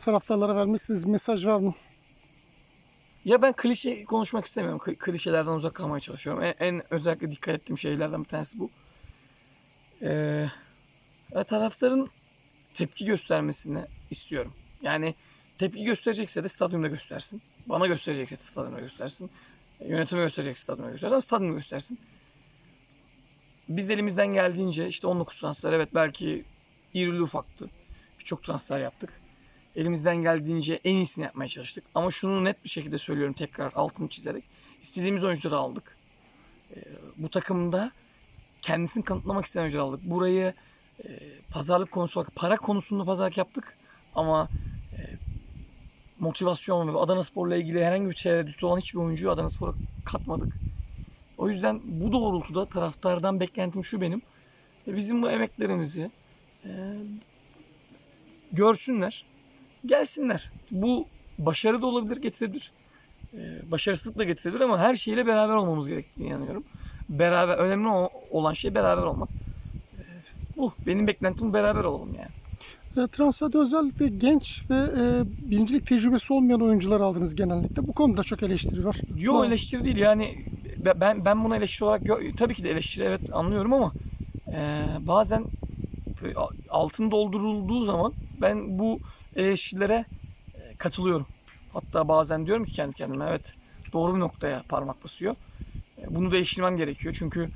taraftarlara vermek istediğiniz mesaj var mı? Ya ben klişe konuşmak istemiyorum. Kli- Klişelerden uzak kalmaya çalışıyorum. En, en özellikle dikkat ettiğim şeylerden bir tanesi bu. Ee, taraftarın tepki göstermesini istiyorum. Yani tepki gösterecekse de stadyumda göstersin. Bana gösterecekse de stadyumda göstersin. Yönetime gösterecekse stadyumda göstersin. Stadyumda göstersin. Biz elimizden geldiğince işte 19 transfer evet belki irili ufaktı. Birçok transfer yaptık. Elimizden geldiğince en iyisini yapmaya çalıştık. Ama şunu net bir şekilde söylüyorum tekrar altını çizerek. İstediğimiz oyuncuları aldık. Ee, bu takımda kendisini kanıtlamak isteyen oyuncuları aldık. Burayı e, pazarlık konusu olarak para konusunda pazarlık yaptık. Ama e, motivasyon ve Adana Spor'la ilgili herhangi bir tereddütü olan hiçbir oyuncuyu Adana Spor'a katmadık. O yüzden bu doğrultuda taraftardan beklentim şu benim. E, Bizim bu emeklerimizi e, görsünler, gelsinler. Bu başarı da olabilir, getirebilir. E, başarısızlık da getirebilir ama her şeyle beraber olmamız gerektiğini inanıyorum. Beraber önemli olan şey beraber olmak. E, bu benim beklentim beraber olalım yani. E, transferde özellikle genç ve e, birincilik tecrübesi olmayan oyuncular aldınız genellikle. Bu konuda çok eleştiri var. Yo Doğru. eleştiri değil yani be- ben ben bunu eleştiri olarak tabii ki de eleştiri evet anlıyorum ama e, bazen e, altın doldurulduğu zaman ben bu eleştirilere e, katılıyorum. Hatta bazen diyorum ki kendi kendime evet doğru bir noktaya parmak basıyor. E, bunu değiştirmem gerekiyor çünkü e,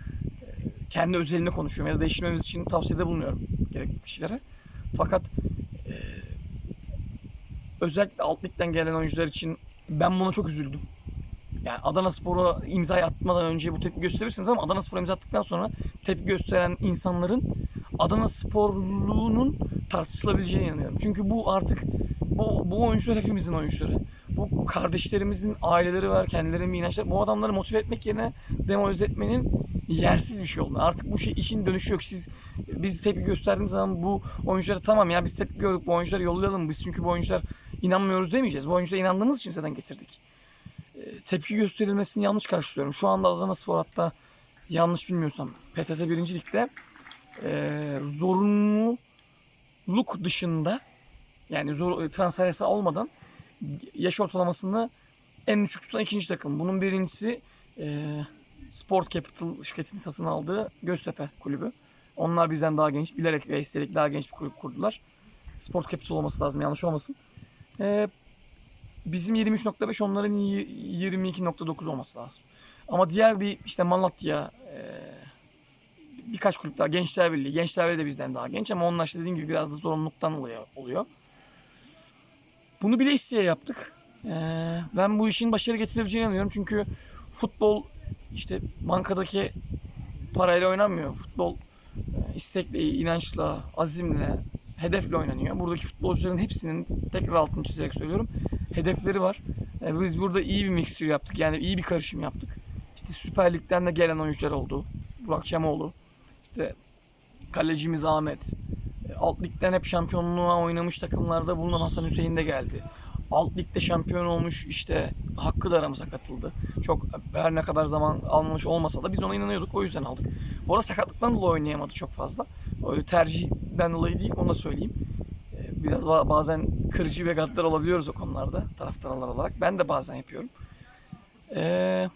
kendi özelinde konuşuyorum ya da değiştirmemiz için tavsiyede bulunuyorum gerekli kişilere. Fakat özellikle alt ligden gelen oyuncular için ben buna çok üzüldüm. Yani Adana Spor'a imza atmadan önce bu tepki gösterirsiniz ama Adana Spor'a imza attıktan sonra tepki gösteren insanların Adana Sporluğunun tartışılabileceğine inanıyorum. Çünkü bu artık bu, bu oyuncular hepimizin oyuncuları. Bu kardeşlerimizin aileleri var, kendilerinin inançları. Bu adamları motive etmek yerine demoralize etmenin yersiz bir şey oldu. Artık bu şey işin dönüşü yok. Siz biz tepki gösterdiğimiz zaman bu oyunculara tamam ya biz tepki gördük bu oyuncuları yollayalım biz çünkü bu oyuncular inanmıyoruz demeyeceğiz. Bu oyunculara inandığımız için zaten getirdik. Ee, tepki gösterilmesini yanlış karşılıyorum. Şu anda Adana Spor hatta yanlış bilmiyorsam PTT 1. Lig'de e, zorunluluk dışında yani zor, transfer yasağı olmadan yaş ortalamasını en düşük tutan ikinci takım. Bunun birincisi e, Sport Capital şirketinin satın aldığı Göztepe kulübü. Onlar bizden daha genç, bilerek ve isteyerek daha genç bir kulüp kurdular. Sport Capital olması lazım, yanlış olmasın. Ee, bizim 23.5, onların y- 22.9 olması lazım. Ama diğer bir işte Malatya, e, birkaç kulüp daha, Gençler Birliği, Gençler Birliği de bizden daha genç ama onlar işte dediğim gibi biraz da zorunluluktan oluyor. oluyor. Bunu bile isteye yaptık. Ee, ben bu işin başarı getirebileceğine inanıyorum çünkü futbol işte bankadaki parayla oynanmıyor. Futbol e, istekle, inançla, azimle, hedefle oynanıyor. Buradaki futbolcuların hepsinin tekrar altını çizerek söylüyorum. Hedefleri var. E, Biz burada iyi bir mixture yaptık. Yani iyi bir karışım yaptık. İşte Süper Lig'den de gelen oyuncular oldu. Burak Çamoğlu. İşte kalecimiz Ahmet. E, Alt ligden hep şampiyonluğa oynamış takımlarda bulunan Hasan Hüseyin de geldi. Alt ligde şampiyon olmuş işte Hakkı da aramıza katıldı. Çok her ne kadar zaman almış olmasa da biz ona inanıyorduk o yüzden aldık. Bu arada sakatlıktan dolayı oynayamadı çok fazla. Öyle tercihden dolayı değil onu da söyleyeyim. Ee, Biraz ba- bazen kırıcı ve gaddar olabiliyoruz o konularda taraftarlar olarak. Ben de bazen yapıyorum. Ee,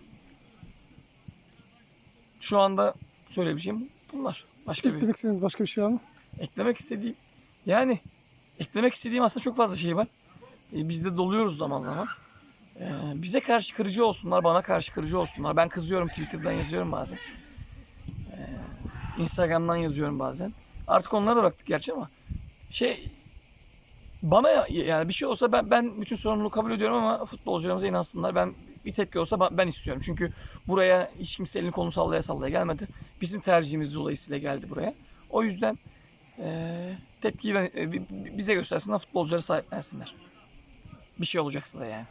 şu anda söyleyebileceğim bunlar. Başka bir Eklemek istediğiniz başka bir şey var mı? eklemek istediğim yani eklemek istediğim aslında çok fazla şey var. E, biz de doluyoruz zaman zaman. E, bize karşı kırıcı olsunlar, bana karşı kırıcı olsunlar. Ben kızıyorum Twitter'dan yazıyorum bazen. E, Instagram'dan yazıyorum bazen. Artık onları da bıraktık gerçi ama şey bana ya- yani bir şey olsa ben ben bütün sorumluluğu kabul ediyorum ama futbolcularımıza inansınlar. Ben bir tepki olsa ben- istiyorum. Çünkü buraya hiç kimse elini kolunu sallaya sallaya gelmedi. Bizim tercihimiz dolayısıyla geldi buraya. O yüzden eee tepkiyi ben- e, bi- bize göstersinler, futbolcuları sahiplensinler. Bir şey olacaksa da yani.